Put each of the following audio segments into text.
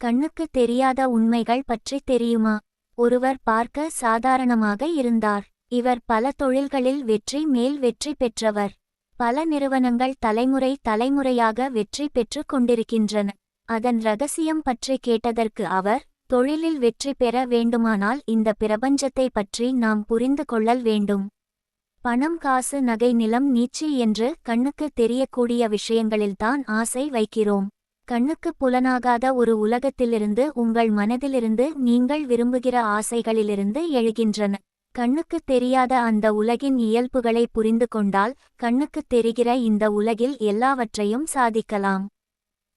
கண்ணுக்கு தெரியாத உண்மைகள் பற்றி தெரியுமா? ஒருவர் பார்க்க சாதாரணமாக இருந்தார். இவர் பல தொழில்களில் வெற்றி மேல் வெற்றி பெற்றவர். பல நிறுவனங்கள் தலைமுறை தலைமுறையாக வெற்றி பெற்று கொண்டிருக்கின்றன. அதன் ரகசியம் பற்றி கேட்டதற்கு அவர் தொழிலில் வெற்றி பெற வேண்டுமானால் இந்த பிரபஞ்சத்தை பற்றி நாம் புரிந்து கொள்ளல் வேண்டும். பணம் காசு நகை நிலம் நீச்சி என்று கண்ணுக்கு தெரியக்கூடிய விஷயங்களில்தான் ஆசை வைக்கிறோம். கண்ணுக்கு புலனாகாத ஒரு உலகத்திலிருந்து உங்கள் மனதிலிருந்து நீங்கள் விரும்புகிற ஆசைகளிலிருந்து எழுகின்றன. கண்ணுக்கு தெரியாத அந்த உலகின் இயல்புகளை புரிந்து கொண்டால் கண்ணுக்கு தெரிகிற இந்த உலகில் எல்லாவற்றையும் சாதிக்கலாம்.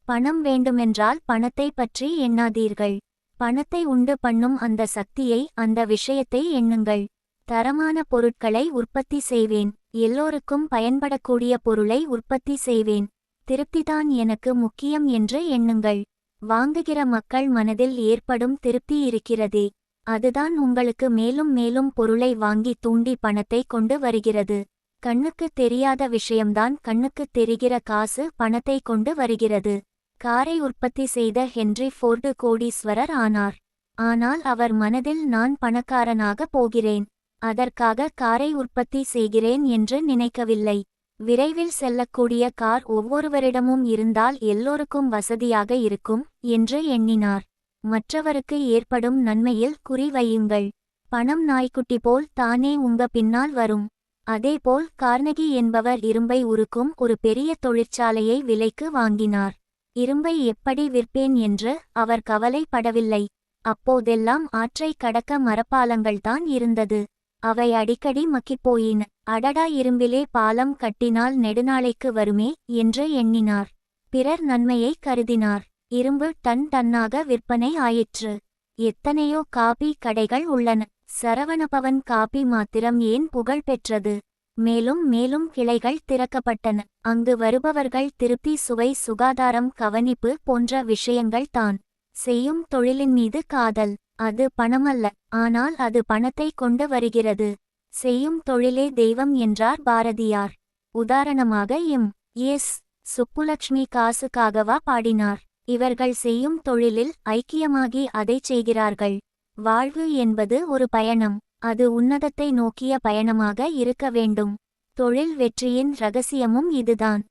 பணம் வேண்டுமென்றால் பணத்தை பற்றி எண்ணாதீர்கள். பணத்தை உண்டு பண்ணும் அந்த சக்தியை அந்த விஷயத்தை எண்ணுங்கள். தரமான பொருட்களை உற்பத்தி செய்வேன். எல்லோருக்கும் பயன்படக்கூடிய பொருளை உற்பத்தி செய்வேன். திருப்திதான் எனக்கு முக்கியம் என்று எண்ணுங்கள். வாங்குகிற மக்கள் மனதில் ஏற்படும் திருப்தி இருக்கிறதே. அதுதான் உங்களுக்கு மேலும் மேலும் பொருளை வாங்கி தூண்டி பணத்தை கொண்டு வருகிறது. கண்ணுக்கு தெரியாத விஷயம்தான் கண்ணுக்கு தெரிகிற காசு பணத்தை கொண்டு வருகிறது. காரை உற்பத்தி செய்த ஹென்றி ஃபோர்டு கோடீஸ்வரர் ஆனார். ஆனால் அவர் மனதில் நான் பணக்காரனாக போகிறேன். அதற்காக காரை உற்பத்தி செய்கிறேன் என்று நினைக்கவில்லை. விரைவில் செல்லக்கூடிய கார் ஒவ்வொருவரிடமும் இருந்தால் எல்லோருக்கும் வசதியாக இருக்கும் என்று எண்ணினார். மற்றவருக்கு ஏற்படும் நன்மையில் குறிவையுங்கள் பணம் நாய்க்குட்டி போல் தானே உங்க பின்னால் வரும். அதேபோல் கார்னகி என்பவர் இரும்பை உருக்கும் ஒரு பெரிய தொழிற்சாலையை விலைக்கு வாங்கினார். இரும்பை எப்படி விற்பேன் என்று அவர் கவலைப்படவில்லை. அப்போதெல்லாம் ஆற்றை கடக்க மரப்பாலங்கள்தான் இருந்தது. அவை அடிக்கடி மக்கிப்போயின அடடா இரும்பிலே பாலம் கட்டினால் நெடுநாளைக்கு வருமே என்று எண்ணினார். பிறர் நன்மையை கருதினார். இரும்பு தன் தன்னாக விற்பனை ஆயிற்று. எத்தனையோ காபி கடைகள் உள்ளன. சரவணபவன் காபி மாத்திரம் ஏன் புகழ் பெற்றது? மேலும் மேலும் கிளைகள் திறக்கப்பட்டன. அங்கு வருபவர்கள் திருப்தி சுவை சுகாதாரம் கவனிப்பு போன்ற விஷயங்கள் தான். செய்யும் தொழிலின் மீது காதல். அது பணமல்ல ஆனால் அது பணத்தை கொண்டு வருகிறது. செய்யும் தொழிலே தெய்வம் என்றார் பாரதியார். உதாரணமாக எம். எஸ். சுப்புலட்சுமி காசுக்காகவா பாடினார். இவர்கள் செய்யும் தொழிலில் ஐக்கியமாகி அதைச் செய்கிறார்கள். வாழ்வு என்பது ஒரு பயணம். அது உன்னதத்தை நோக்கிய பயணமாக இருக்க வேண்டும். தொழில் வெற்றியின் ரகசியமும் இதுதான்.